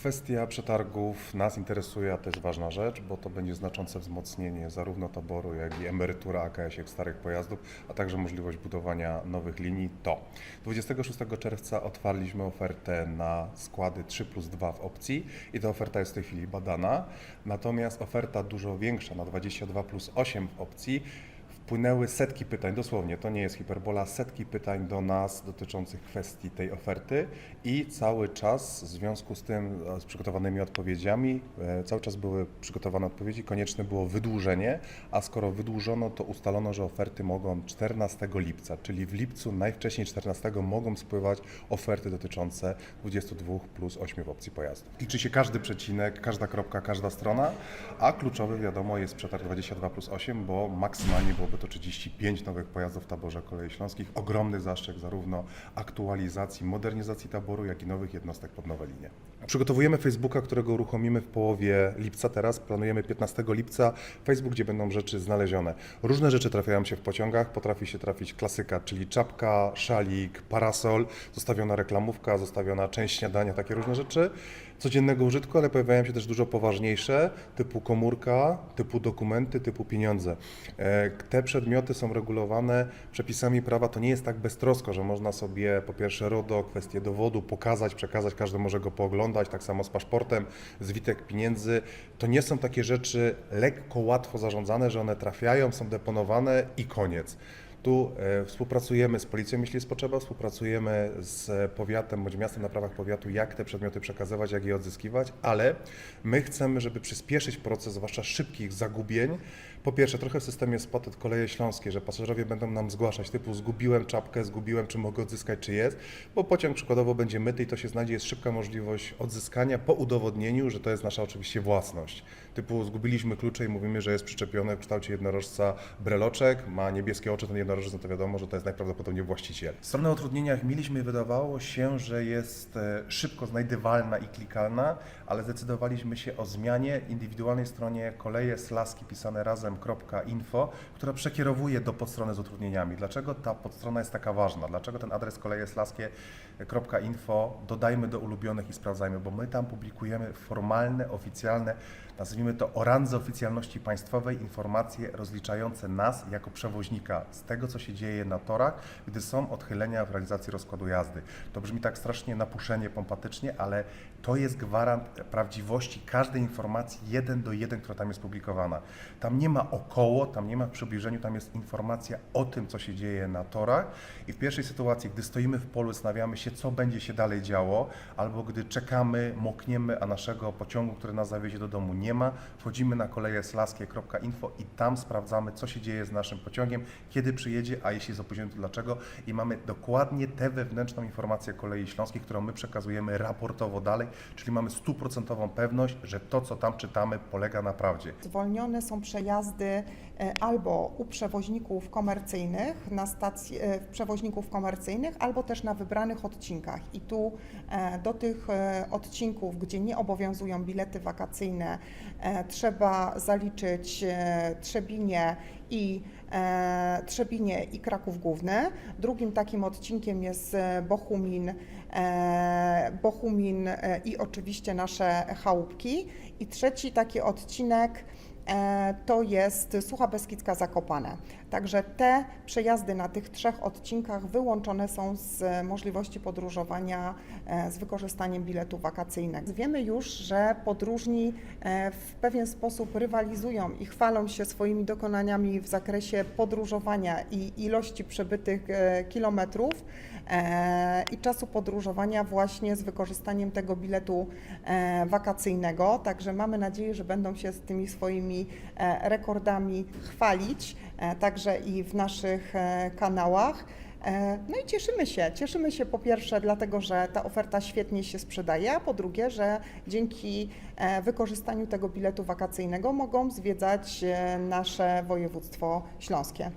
Kwestia przetargów nas interesuje, a to jest ważna rzecz, bo to będzie znaczące wzmocnienie zarówno taboru, jak i emerytura AKS-iek starych pojazdów, a także możliwość budowania nowych linii. To 26 czerwca otwarliśmy ofertę na składy 3 plus 2 w opcji i ta oferta jest w tej chwili badana. Natomiast oferta dużo większa na 22 plus 8 w opcji Wpłynęły setki pytań, dosłownie, to nie jest hiperbola, setki pytań do nas dotyczących kwestii tej oferty i cały czas w związku z tym, e, z przygotowanymi odpowiedziami, e, cały czas były przygotowane odpowiedzi, konieczne było wydłużenie, a skoro wydłużono, to ustalono, że oferty mogą 14 lipca, czyli w lipcu najwcześniej 14 mogą spływać oferty dotyczące 22 plus 8 w opcji pojazdów. Liczy się każdy przecinek, każda kropka, każda strona, a kluczowy wiadomo jest przetarg 22 plus 8, bo maksymalnie byłoby to 35 nowych pojazdów w taborze Kolei Śląskich. Ogromny zaszczyt zarówno aktualizacji, modernizacji taboru, jak i nowych jednostek pod nowe linie. Przygotowujemy Facebooka, którego uruchomimy w połowie lipca teraz. Planujemy 15 lipca. Facebook, gdzie będą rzeczy znalezione. Różne rzeczy trafiają się w pociągach. Potrafi się trafić klasyka, czyli czapka, szalik, parasol, zostawiona reklamówka, zostawiona część śniadania, takie różne rzeczy codziennego użytku, ale pojawiają się też dużo poważniejsze, typu komórka, typu dokumenty, typu pieniądze. E, Te przedmioty są regulowane przepisami prawa. To nie jest tak beztrosko, że można sobie po pierwsze RODO, kwestię dowodu pokazać, przekazać, każdy może go pooglądać, tak samo z paszportem, zwitek pieniędzy. To nie są takie rzeczy lekko, łatwo zarządzane, że one trafiają, są deponowane i koniec. Tu e, współpracujemy z policją, jeśli jest potrzeba, współpracujemy z powiatem bądź miastem na prawach powiatu, jak te przedmioty przekazywać, jak je odzyskiwać, ale my chcemy, żeby przyspieszyć proces, zwłaszcza szybkich zagubień. Po pierwsze, trochę w systemie Spotted Koleje Śląskie, że pasażerowie będą nam zgłaszać typu zgubiłem czapkę, zgubiłem, czy mogę odzyskać, czy jest, bo pociąg przykładowo będzie myty i to się znajdzie, jest szybka możliwość odzyskania po udowodnieniu, że to jest nasza oczywiście własność. Typu zgubiliśmy klucze i mówimy, że jest przyczepiony w kształcie jednorożca breloczek, ma niebieskie oczy, ten jednorożec, no to wiadomo, że to jest najprawdopodobniej właściciel. Stronę o utrudnieniach mieliśmy wydawało się, że jest e, szybko znajdywalna i klikalna, ale zdecydowaliśmy się o zmianie indywidualnej stronie koleje slaski pisane razem.info, która przekierowuje do podstrony z utrudnieniami. Dlaczego ta podstrona jest taka ważna? Dlaczego ten adres koleje slaskie.info dodajmy do ulubionych i sprawdzajmy, bo my tam publikujemy formalne, oficjalne, nazwijmy to o randze oficjalności państwowej, informacje rozliczające nas jako przewoźnika z tego, co się dzieje na torach, gdy są odchylenia w realizacji rozkładu jazdy. To brzmi tak strasznie napuszenie, pompatycznie, ale to jest gwarant prawdziwości każdej informacji jeden do jeden, która tam jest publikowana. Tam nie ma około, tam nie ma w przybliżeniu, tam jest informacja o tym, co się dzieje na torach i w pierwszej sytuacji, gdy stoimy w polu, zastanawiamy się, co będzie się dalej działo, albo gdy czekamy, mokniemy, a naszego pociągu, który nas zawiezie do domu nie ma, wchodzimy na koleje slaskie.info i tam sprawdzamy, co się dzieje z naszym pociągiem, kiedy przyjedzie, a jeśli jest opóźniony, to dlaczego i mamy dokładnie tę wewnętrzną informację kolei śląskiej, którą my przekazujemy raportowo dalej, czyli mamy stuprocentową pewność, że to, co tam czytamy, polega na prawdzie. Zwolnione są przejazdy e, albo u przewoźników komercyjnych, na stacji, e, przewoźników komercyjnych, albo też na wybranych odcinkach. I tu e, do tych odcinków, gdzie nie obowiązują bilety wakacyjne, trzeba zaliczyć Trzebinie i e, Trzebinie i Kraków Główny. Drugim takim odcinkiem jest e, Bochumin, e, Bochumin i oczywiście nasze chałupki. I trzeci taki odcinek to jest Sucha Beskidzka Zakopane. Także te przejazdy na tych trzech odcinkach wyłączone są z możliwości podróżowania e, z wykorzystaniem biletu wakacyjnego. Wiemy już, że podróżni e, w pewien sposób rywalizują i chwalą się swoimi dokonaniami w zakresie podróżowania i ilości przebytych e, kilometrów e, i czasu podróżowania właśnie z wykorzystaniem tego biletu e, wakacyjnego. Także mamy nadzieję, że będą się z tymi swoimi e, rekordami chwalić, e, także i w naszych e, kanałach. E, No i cieszymy się. Cieszymy się po pierwsze dlatego, że ta oferta świetnie się sprzedaje, a po drugie, że dzięki e, wykorzystaniu tego biletu wakacyjnego mogą zwiedzać e, nasze województwo śląskie.